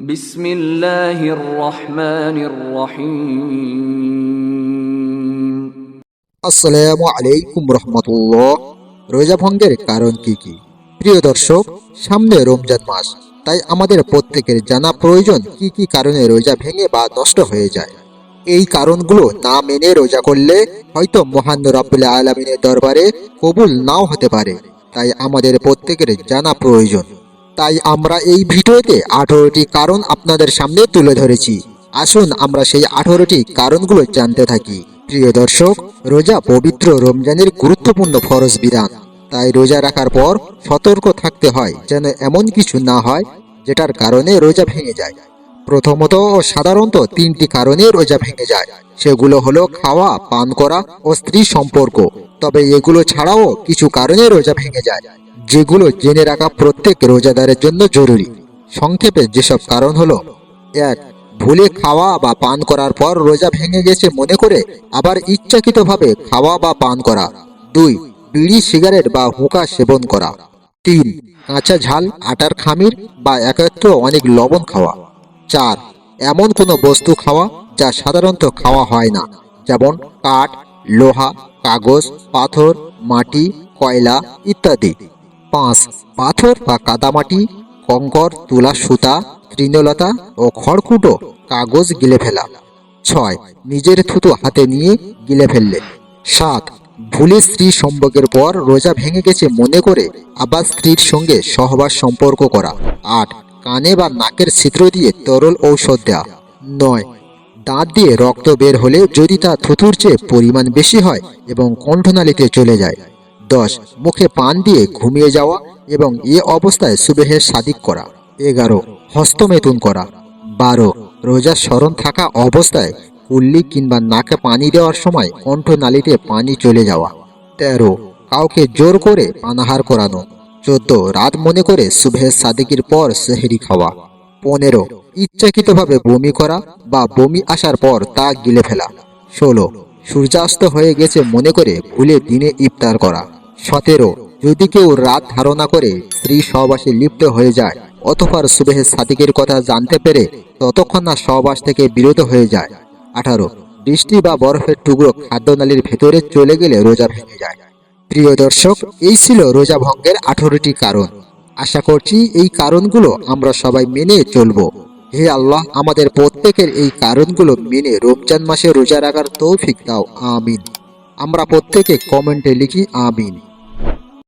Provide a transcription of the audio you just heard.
বিসমিল্লাহির রহমানির রহিম। আসসালামু আলাইকুম রহমতুল্লাহ। রোজা ভঙ্গের কারণ কি কি? প্রিয় দর্শক, সামনে রমজান মাস, তাই আমাদের প্রত্যেকের জানা প্রয়োজন কি কি কারণে রোজা ভেঙে বা নষ্ট হয়ে যায়। এই কারণগুলো না মেনে রোজা করলে হয়তো মহান রাবুল্লাহ আলমিনের দরবারে কবুল নাও হতে পারে। তাই আমাদের প্রত্যেকের জানা প্রয়োজন। তাই আমরা এই ভিডিওতে আঠারোটি কারণ আপনাদের সামনে তুলে ধরেছি। আসুন আমরা সেই আঠারোটি কারণগুলো জানতে থাকি। প্রিয় দর্শক, রোজা পবিত্র রমজানের গুরুত্বপূর্ণ ফরজ বিধান। তাই রোজা রাখার পর সতর্ক থাকতে হয় যেন এমন কিছু না হয় যেটার কারণে রোজা ভেঙে যায়। প্রথমত ও সাধারণত তিনটি কারণে রোজা ভেঙে যায়। সেগুলো হলো খাওয়া, পান করা ও স্ত্রী সম্পর্ক। তবে এগুলো ছাড়াও কিছু কারণে রোজা ভেঙে যায়। যেগুলো জেনে রাখা প্রত্যেক রোজাদারের জন্য জরুরি। সংক্ষেপে যেসব কারণ হলো, এক, ভুলে খাওয়া বা পান করার পর রোজা ভেঙে গেছে মনে করে আবার ইচ্ছাকৃতভাবে খাওয়া বা পান করা। দুই, বিড়ি, সিগারেট বা হুকা সেবন করা। তিন, কাঁচা ঝাল, আটার খামির বা একত্র অনেক লবণ খাওয়া। চার, এমন কোনো বস্তু খাওয়া যা সাধারণত খাওয়া হয় না। যেমন কাঠ, লোহা, কাগজ, পাথর, মাটি, কয়লা ইত্যাদি। পাঁচ, পাথর বা কাদামাটি, কঙ্কর, তুলা, সুতা, তৃণলতা ও খড়কুটো, কাগজ গিলে ফেলা। ছয়, নিজের থুতু হাতে নিয়ে গিলে ফেললে। সাত, ভুলে স্ত্রী সম্পর্কের পর রোজা ভেঙে গেছে মনে করে আবার স্ত্রীর সঙ্গে সহবাস সম্পর্ক করা। আট, কানে বা নাকের ছিদ্র দিয়ে তরল ঔষধ দেওয়া নয়, দাঁত দিয়ে রক্ত বের হলে যদি তা থুতুর চেয়ে পরিমাণ বেশি হয় এবং কণ্ঠনালীতে চলে যায়। দশ, মুখে পান দিয়ে ঘুমিয়ে যাওয়া এবং এ অবস্থায় সুবেহের সাদিক করা। এগারো হস্তমেতুন করা। বারো, রোজার স্মরণ থাকা অবস্থায় কুল্লি কিংবা নাকে পানি দেওয়ার সময় কণ্ঠনালীতে পানি চলে যাওয়া। তেরো, কাউকে জোর করে পানাহার করানো। চোদ্দ, রাত মনে করে সুবেহের সাদিকের পর সেহেরি খাওয়া। পনেরো, ইচ্ছাকৃতভাবে বমি করা বা বমি আসার পর তা গিলে ফেলা। ষোলো, সূর্যাস্ত হয়ে গেছে মনে করে ভুলে দিনে ইফতার করা। সতেরো। যদি কেউ রাত ধারণা করে স্ত্রী সহবাসে লিপ্ত হয়ে যায়, অথবা সুবেহের সাদিকের কথা জানতে পেরে ততক্ষণ না সহবাস থেকে বিরত হয়ে যায়। আঠারো। বৃষ্টি বা বরফের টুকরো খাদ্যনালীর ভেতরে চলে গেলে রোজা ভেঙে যায়। প্রিয় দর্শক, এই ছিল রোজা ভঙ্গের আঠারোটি কারণ। আশা করছি এই কারণগুলো আমরা সবাই মেনে চলবো। হে আল্লাহ, আমাদের প্রত্যেকের এই কারণগুলো মেনে রমজান মাসে রোজা রাখার তৌফিক দাও। আমিন। আমরা প্রত্যেকে কমেন্টে লিখি, আমিন।